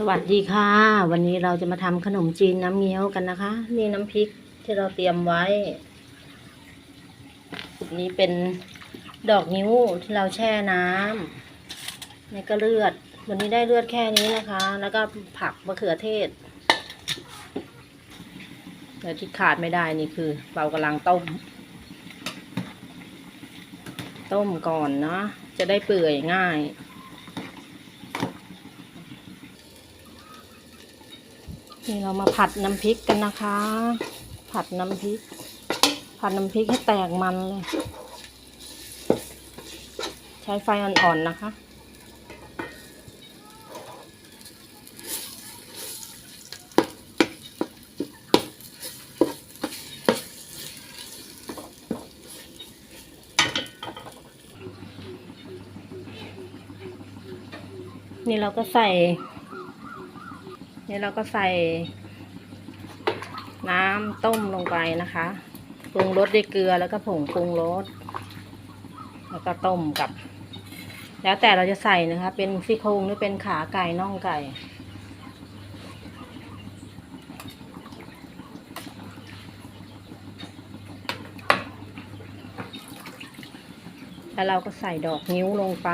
สวัสดีค่ะ วันนี้เราจะมาทำขนมจีนน้ำเงี้ยวกันนะคะ นี่น้ำพริกที่เราเตรียมไว้นี่เป็นดอกนิ้วที่เราแช่น้ำนี่ก็เลือด วันนี้ได้เลือดแค่นี้นะคะ แล้วก็ผักมะเขือเทศแต่ที่ขาดไม่ได้นี่คือเรากำลังต้ม ต้มก่อนเนาะจะได้เปื่อยง่าย นี่เรามาผัดน้ำพริกกันนะคะ ผัดน้ำพริก ผัดน้ำพริกให้แตกมันเลย ใช้ไฟอ่อนๆนะคะ นี่เราก็ใส่ นี่เราก็ใส่น้ำต้มลงไปนะคะ ปรุงรสด้วยเกลือแล้วก็ผงปรุงรส แล้วก็ต้มกับ แล้วแต่เราจะใส่นะคะ เป็นซี่โครงหรือเป็นขาไก่น่องไก่แล้วเราก็ใส่ดอกนิ้วลงไป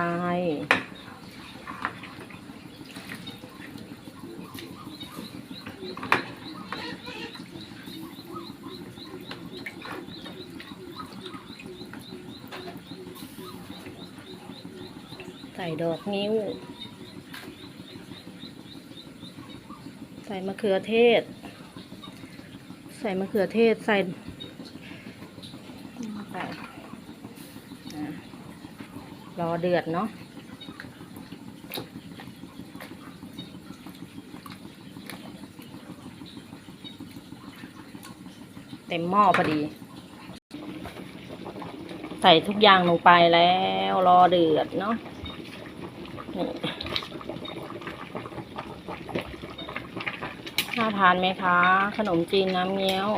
ส่ดอกนิ้ว ใส่มะเขือเทศ ใส่มะเขือเทศ ใส่ใส่รอเดือดเนาะเต็มหม้อพอดี ใส่ทุกอย่างลงไปแล้ว รอเดือดเนาะ น่าทานไหมคะ ขนมจีนน้ำเงี้ยว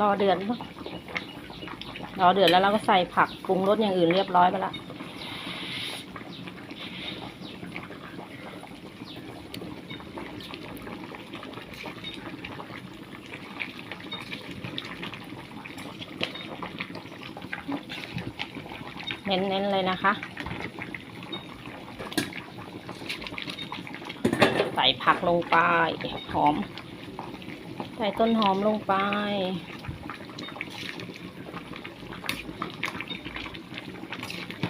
รอเดือดเนรอเดือดแล้วเราก็ใส่ผักปรุงรสอย่างอื่นเรียบร้อยไปและ เน้นๆเลยนะคะ ใส่ผักลงไป หอม ใส่ต้นหอมลงไป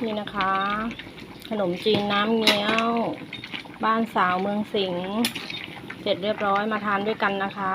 นี่นะคะ ขนมจีนน้ำเงี้ยว บ้านสาวเมืองสิงห์เสร็จเรียบร้อยมาทานด้วยกันนะคะ